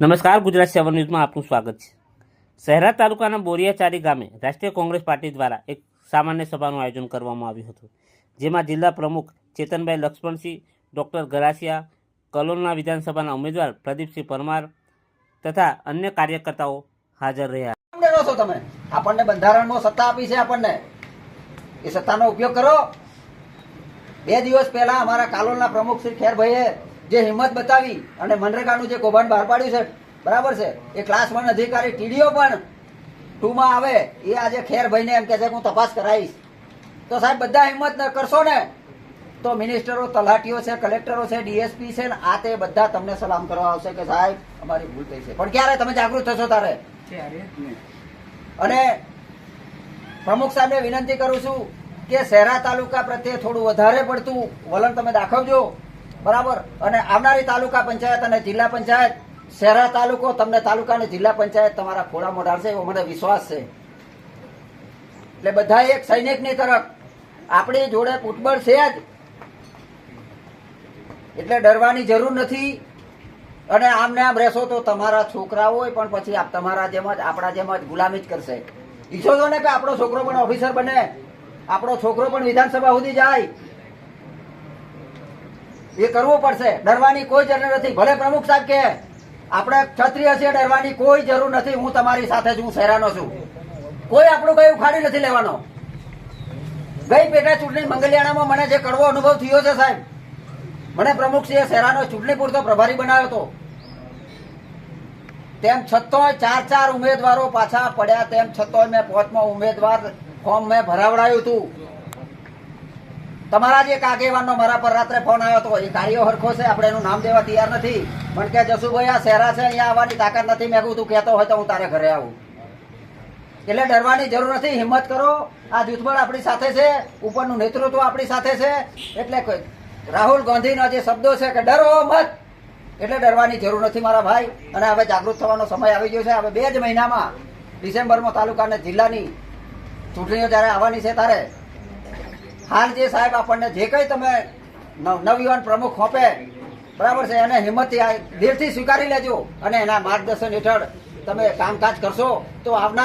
નમસ્કાર, ગુજરાત સેવન ન્યૂઝમાં આપનું સ્વાગત છે. શહેરા તાલુકાના બોરિયાચારી ગામે રાષ્ટ્રીય કોંગ્રેસ પાર્ટી દ્વારા એક સામાન્ય સભાનું આયોજન કરવામાં આવ્યું હતું, જેમાં જિલ્લા પ્રમુખ ચેતનભાઈ લક્ષ્મણસિંહ, ડૉક્ટર ગરાસિયા, કલોલના વિધાનસભાના ઉમેદવાર પ્રદીપસિંહ પરમાર તથા અન્ય કાર્યકર્તાઓ હાજર રહ્યા. છો તમે? આપણને બંધારણમાં સત્તા આપી છે આપણને. એ સત્તાનો ઉપયોગ કરો. બે દિવસ પહેલા અમારા કાલોલના પ્રમુખ શ્રી ખેરભાઈએ જે હિંમત બતાવી અને મનરેગાનું જે કૌભાંડ બહાર પાડ્યું છે બરાબર છે? એ ક્લાસ વન અધિકારી ટીડીઓ પણ ટુમાં આવે એ આજે ખેરભાઈને એમ કે છે કે હું તપાસ કરાવીશ. તો સાહેબ બધા હિંમત કરશો ને? તો મિનિસ્ટરો તલાટીઓ છે કલેક્ટરો છે ડીએસપી છે ને આ તે બધા તમને સલામ કરવા આવશે કે સાહેબ અમારી ભૂલ થઈ છે. પણ ક્યારે? તમે જાગૃત થશો તારે? અને પ્રમુખ સાહેબને વિનંતી કરું છું કે શહેરા તાલુકા પ્રત્યે થોડું વધારે પડતું વલણ તમે દાખવજો. બરાબર? અને આવનારી તાલુકા પંચાયત અને જિલ્લા પંચાયત, શહેરા તાલુકો, તમને તાલુકા અને જિલ્લા પંચાયત તમારા ખોળા મોઢાડશે એવો મને વિશ્વાસ છે. એટલે બધા એક સૈનિકની તરફ. આપણી જોડે ફૂટબોલ છે જ. એટલે ડરવાની જરૂર નથી. અને આમ ને આમ રહેશો તો તમારા છોકરા હોય, પણ પછી તમારા જેમ જ, આપણા જેમ જ ગુલામી જ કરશે. ઈચ્છો છો ને કે આપણો છોકરો પણ ઓફિસર બને. આપણો છોકરો પણ વિધાનસભા સુધી જાય. એ કરવું પડશે. ડરવાની કોઈ જરૂર નથી. ભલે પ્રમુખ સાહેબ કે આપણે ક્ષત્રિય છે ડરવાની કોઈ જરૂર નથી. હું તમારી સાથે જ, હું શહેરાનો છું. કોઈ આપણું કઈ ઉખાડી નથી લેવાનો. ગઈ પેટા ચૂંટણી મંગલિયાણામાં મને જે કડવો અનુભવ થયો છે સાહેબ, મને પ્રમુખસિંહે શહેરાનો ચૂંટણી પૂરતો પ્રભારી બનાવ્યો હતો. તેમ છતાંય ચાર ચાર ઉમેદવારો પાછા પડ્યા, તેમ છતાંય મેં પોચમો ઉમેદવાર ફોર્મ મેં ભરાવડાયું હતું. તમારા જ એક આગેવાનનો મારા પર રાત્રે ફોન આવ્યો હતો, એ કાર્યો હરખો છે, આપણે એનું નામ દેવા તૈયાર નથી. પણ કે જસુભાઈ આ શહેરા છે, અહીંયા આવવાની તાકાત નથી, મેં તું કહેતો હોય તો હું તારે ઘરે આવું. એટલે ડરવાની જરૂર નથી, હિંમત કરો. આ જૂથબળ આપણી સાથે છે, ઉપરનું નેતૃત્વ આપણી સાથે છે. એટલે રાહુલ ગાંધીના જે શબ્દો છે કે ડરો મત, એટલે ડરવાની જરૂર નથી મારા ભાઈ. અને હવે જાગૃત થવાનો સમય આવી ગયો છે. હવે બે જ મહિનામાં ડિસેમ્બરમાં તાલુકા અને જિલ્લાની ચૂંટણીઓ જ્યારે આવવાની છે ત્યારે હાલ જે સાહેબ આપણને જે કંઈ તમે નવ- નવયુવાન પ્રમુખ હોપે, બરાબર છે, એને હિંમતથી દિલથી સ્વીકારી લેજો અને એના માર્ગદર્શન હેઠળ તમે કામકાજ કરશો તો આવનાર